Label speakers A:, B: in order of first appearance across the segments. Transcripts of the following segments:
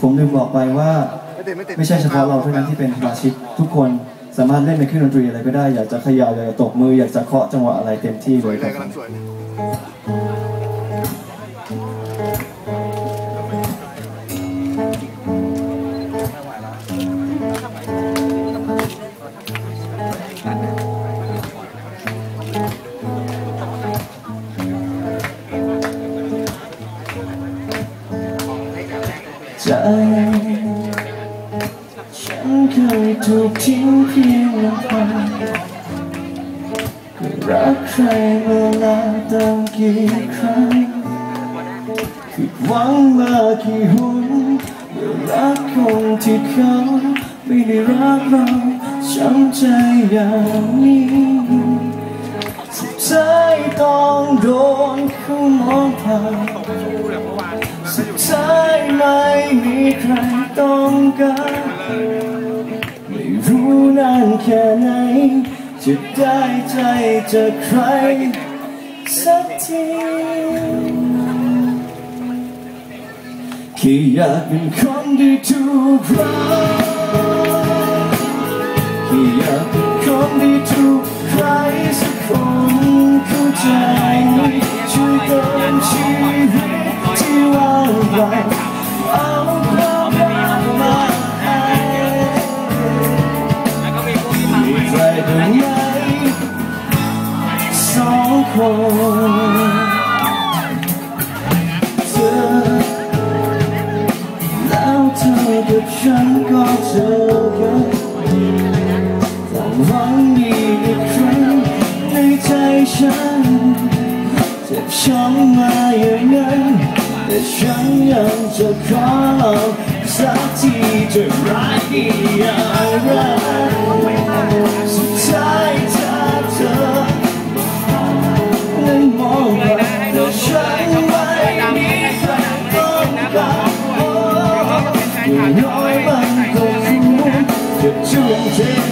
A: ผมลืมบอกไปว่าไม่ใช่เฉพาะเราเท่านั้นที่เป็นสมาชิกทุกคนสามารถเล่นในเครื่องดนตรีอะไรก็ได้ อยากจะขย่าอยากจะตบมืออยากจะเคาะจังหวะอะไรเต็มที่เล
B: ย
A: ครับ เคยถูกทิ้งเพียงลำพังก็รักใครเมื่อลาตั้งกี่ครั้งผิดหวังมากี่หนเมื่อรักคนที่เขาไม่ได้รักเราช้ำใจอย่างนี้สุดท้ายต้องโดนเขามองผ่านสุดท้ายไม่มีใครต้องการานแค่ไหน จะได้ใจจากใคร สักทีแค่อยากเป็นคนที่ถูกรักแค่อยากเป็นคนที่ถูก อเธอแล้วเธอกับฉันก็เจอกันต้องหวังดีอีกครั้งในใจฉันเจ็บช้ำมาอย่างนั้นแต่ฉันยังจะขอลองสักทีจะรักอีกอย่างไร จะ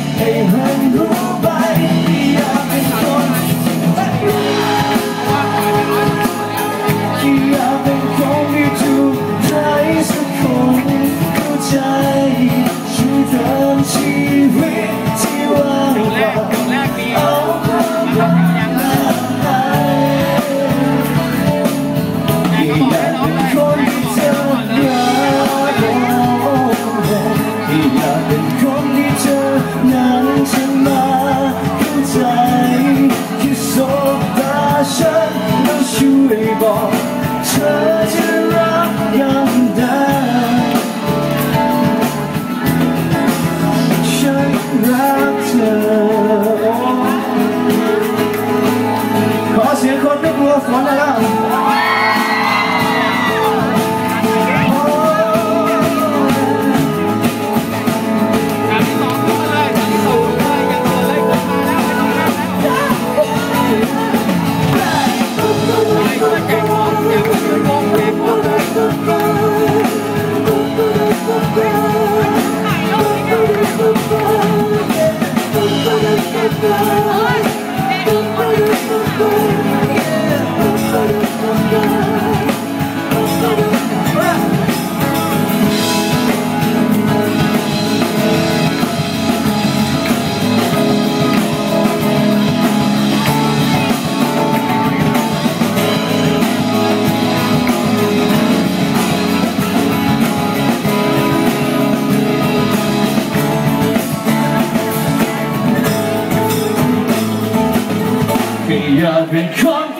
A: แค่อ